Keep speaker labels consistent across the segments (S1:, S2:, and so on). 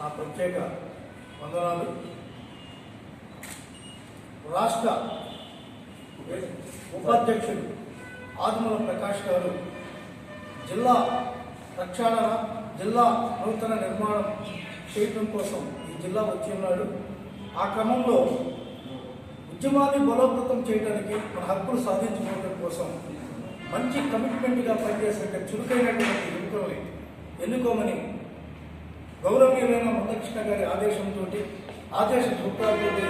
S1: నా ప్రత్యేక వందనాలు. రాష్ట్ర ఉపాధ్యక్షుడు ఆదిమల ప్రకాష్ గారు జిల్లా ప్రక్షాళన జిల్లా నూతన నిర్మాణం చేయడం కోసం ఈ జిల్లా వచ్చి ఉన్నాడు. ఆ క్రమంలో ఉద్యమాన్ని బలోపేతం చేయడానికి మన హక్కులు సాధించుకోవడం కోసం మంచి కమిట్మెంట్గా పనిచేసే చురుకైనటువంటి యువకుల్ని ఎన్నుకోమని గౌరవనీయమైన ముద్దకృష్ణ గారి ఆదేశంతో ఆదేశ సూత్రాలతో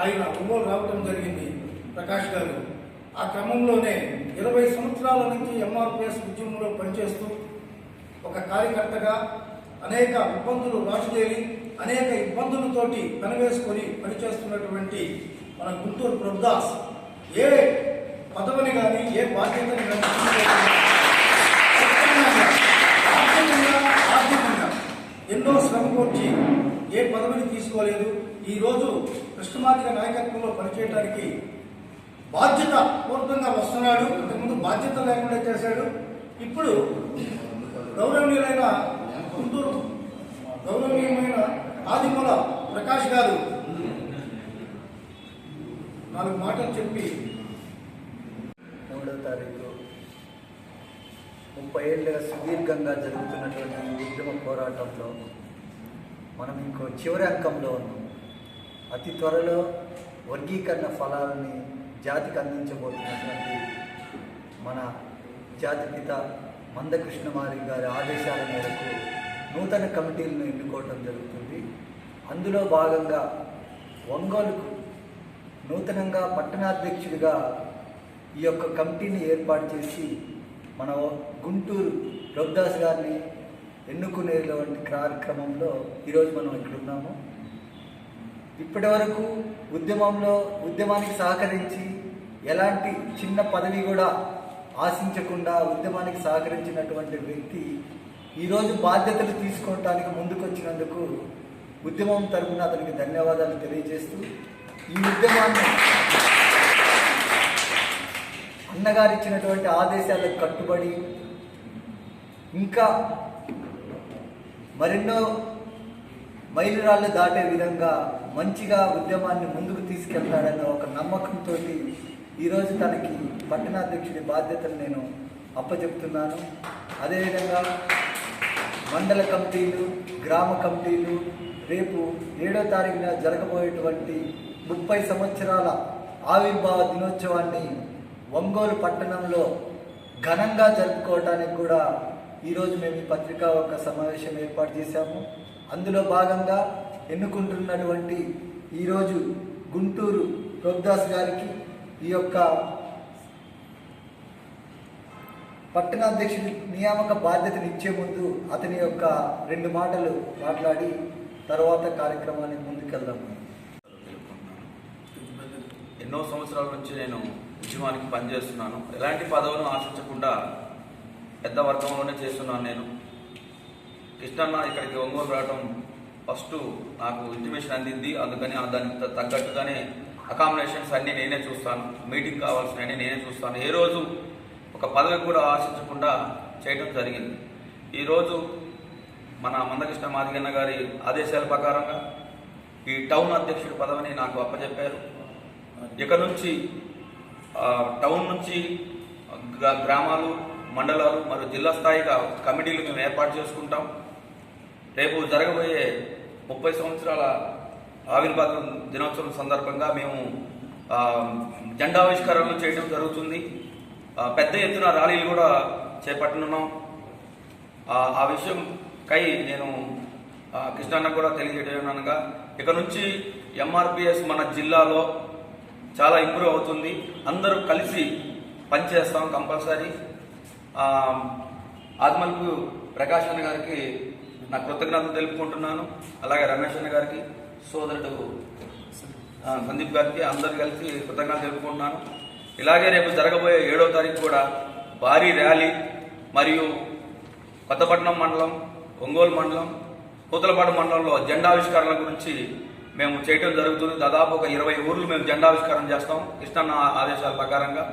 S1: ఆయన ఒంగోలు రావడం జరిగింది ప్రకాష్ గారు. ఆ క్రమంలోనే ఇరవై సంవత్సరాల నుంచి ఎంఆర్పిఎస్ ఉద్యమంలో పనిచేస్తూ ఒక కార్యకర్తగా అనేక ఇబ్బందులు రాజుదేవి అనేక ఇబ్బందులతోటి పనివేసుకొని పనిచేస్తున్నటువంటి మన గుంటూరు ప్రభుదాస్ ఏ పదవిని కానీ ఏ బాధ్యతని కానీ తీసుకోలేదు. ఈ రోజు నాయకత్వంలో పనిచేయడానికి బాధ్యత పూర్వకంగా వస్తున్నాడు. ఇంతకుముందు బాధ్యత లేకుండా చేశాడు. ఇప్పుడు గౌరవనీయులైన గుంటూరు గౌరవనీయమైన ఆదిమూల ప్రకాష్ గారు నాలుగు మాటలు చెప్పి
S2: మూడో తారీఖు ముప్పై ఏళ్ళుగా సుదీర్ఘంగా జరుగుతున్నటువంటి ఉద్యమ పోరాటంలో మనం ఇంకో చివరి అంకంలో ఉన్నాం. అతి త్వరలో వర్గీకరణ ఫలాలని జాతికి అందించబోతున్నటువంటి మన జాతిపిత మందకృష్ణమారి గారి ఆదేశాల మేరకు నూతన కమిటీలను ఎన్నుకోవటం జరుగుతుంది. అందులో భాగంగా ఒంగోలుకు నూతనంగా పట్టణాధ్యక్షుడిగా ఈ యొక్క కమిటీని ఏర్పాటు చేసి మన గుంటూరు రవిదాస్ గారిని ఎన్నుకునేటువంటి కార్యక్రమంలో ఈరోజు మనం ఇక్కడ ఉన్నాము. ఇప్పటి వరకు ఉద్యమంలో ఉద్యమానికి సహకరించి ఎలాంటి చిన్న పదవి కూడా ఆశించకుండా ఉద్యమానికి సహకరించినటువంటి వ్యక్తి ఈరోజు బాధ్యతలు తీసుకోవటానికి ముందుకొచ్చినందుకు ఉద్యమం తరపున అతనికి ధన్యవాదాలు తెలియజేస్తూ ఈ ఉద్యమాన్ని అన్నగారు ఇచ్చినటువంటి ఆదేశాలకు కట్టుబడి ఇంకా మరెన్నో మైలురాళ్ళు దాటే విధంగా మంచిగా ఉద్యమాన్ని ముందుకు తీసుకెళ్తాడన్న ఒక నమ్మకంతో ఈరోజు తనకి పట్టణాధ్యక్షుడి బాధ్యతలు నేను అప్పచెప్తున్నాను. అదేవిధంగా మండల కమిటీలు గ్రామ కమిటీలు రేపు ఏడో తారీఖున జరగబోయేటువంటి ముప్పై సంవత్సరాల ఆవిర్భావ దినోత్సవాన్ని ఒంగోలు పట్టణంలో ఘనంగా జరుపుకోవడానికి కూడా ఈరోజు మేము ఈ పత్రికా ఒక సమావేశం ఏర్పాటు చేశాము. అందులో భాగంగా ఎన్నుకుంటున్నటువంటి ఈరోజు గుంటూరు రోగ్దాస్ గారికి ఈ యొక్క పట్టణాధ్యక్షుడి నియామక బాధ్యతను ఇచ్చే ముందు అతని యొక్క రెండు మాటలు మాట్లాడి తర్వాత కార్యక్రమాన్ని ముందుకెళ్దాము.
S3: ఎన్నో సంవత్సరాల నుంచి నేను ఉద్యమానికి పనిచేస్తున్నాను. ఎలాంటి పదవులను ఆశించకుండా పెద్ద వర్గంలోనే చేస్తున్నాను నేను. కృష్ణన్న ఇక్కడికి ఒంగోలు రావడం ఫస్ట్ నాకు ఇంటిమేషన్ అందింది. అందుకని దానికి తగ్గట్టుగానే అకామిడేషన్స్ అన్నీ నేనే చూస్తాను. మీటింగ్ కావాల్సినవన్నీ నేనే చూస్తాను. ఏ రోజు ఒక పదవి కూడా ఆశించకుండా చేయడం జరిగింది. ఈరోజు మన మందకృష్ణ మాదిగన్న గారి ఆదేశాల ప్రకారంగా ఈ టౌన్ అధ్యక్షుడి పదవిని నాకు అప్పచెప్పారు ఇక నుంచి టౌన్ నుంచి గ్రా- గ్రామాలు మండలాలు మరియు జిల్లా స్థాయిగా కమిటీలు మేము ఏర్పాటు చేసుకుంటాం. రేపు జరగబోయే ముప్పై సంవత్సరాల ఆవిర్భావ దినోత్సవం సందర్భంగా మేము ఆ, జెండావిష్కరణలు చేయడం జరుగుతుంది. పెద్ద ఎత్తున ర్యాలీలు కూడా చేపట్టనున్నాం. ఆ విషయంకై విషయం కై నేను కృష్ణాన్న కూడా తెలియజేయనగా ఇక నుంచి ఎంఆర్పిఎస్ మన జిల్లాలో చాలా ఇంప్రూవ్ అవుతుంది. అందరూ కలిసి పనిచేస్తాం కంపల్సరీ. ఆదిమల్పు ప్రకాష్ అన్న గారికి నా కృతజ్ఞతలు తెలుపుకుంటున్నాను. అలాగే రమేష్ అన్న గారికి సోదరుడు సందీప్ గారికి అందరు కలిసి కృతజ్ఞతలు తెలుపుకుంటున్నాను. ఇలాగే రేపు జరగబోయే ఏడో తారీఖు కూడా భారీ ర్యాలీ మరియు కొత్తపట్నం మండలం ఒంగోలు మండలం పూతలపాడు మండలంలో జెండావిష్కరణల గురించి మేము చేయటం జరుగుతుంది. దాదాపు ఒక ఇరవై ఊర్లు మేము జెండావిష్కరణ చేస్తాం. కృష్ణన్న ఆదేశాల ప్రకారంగా.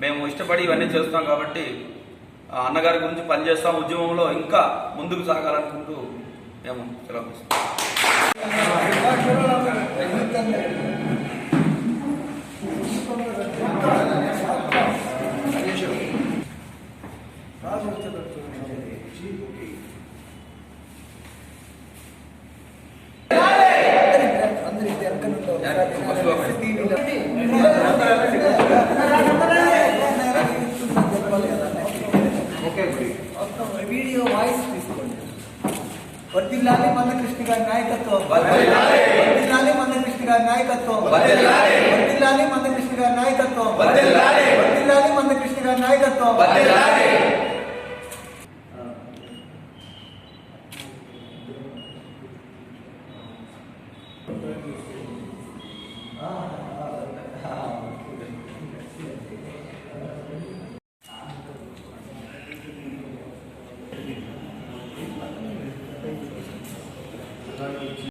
S3: మేము ఇష్టపడి ఇవన్నీ చేస్తాం కాబట్టి ఆ అన్నగారి గురించి పనిచేస్తాం ఉద్యమంలో ఇంకా ముందుకు సాగాలనుకుంటూ మేము సెలవు తీసుకుంటాం.
S2: అందరి వర్ధిల్లాలి మందకృష్ణ గారి నాయకత్వం వర్ధిల్లాలి మందకృష్ణ గారి నాయకత్వం వర్ధిల్లాలి మందకృష్ణ గారి నాయకత్వం Thank you.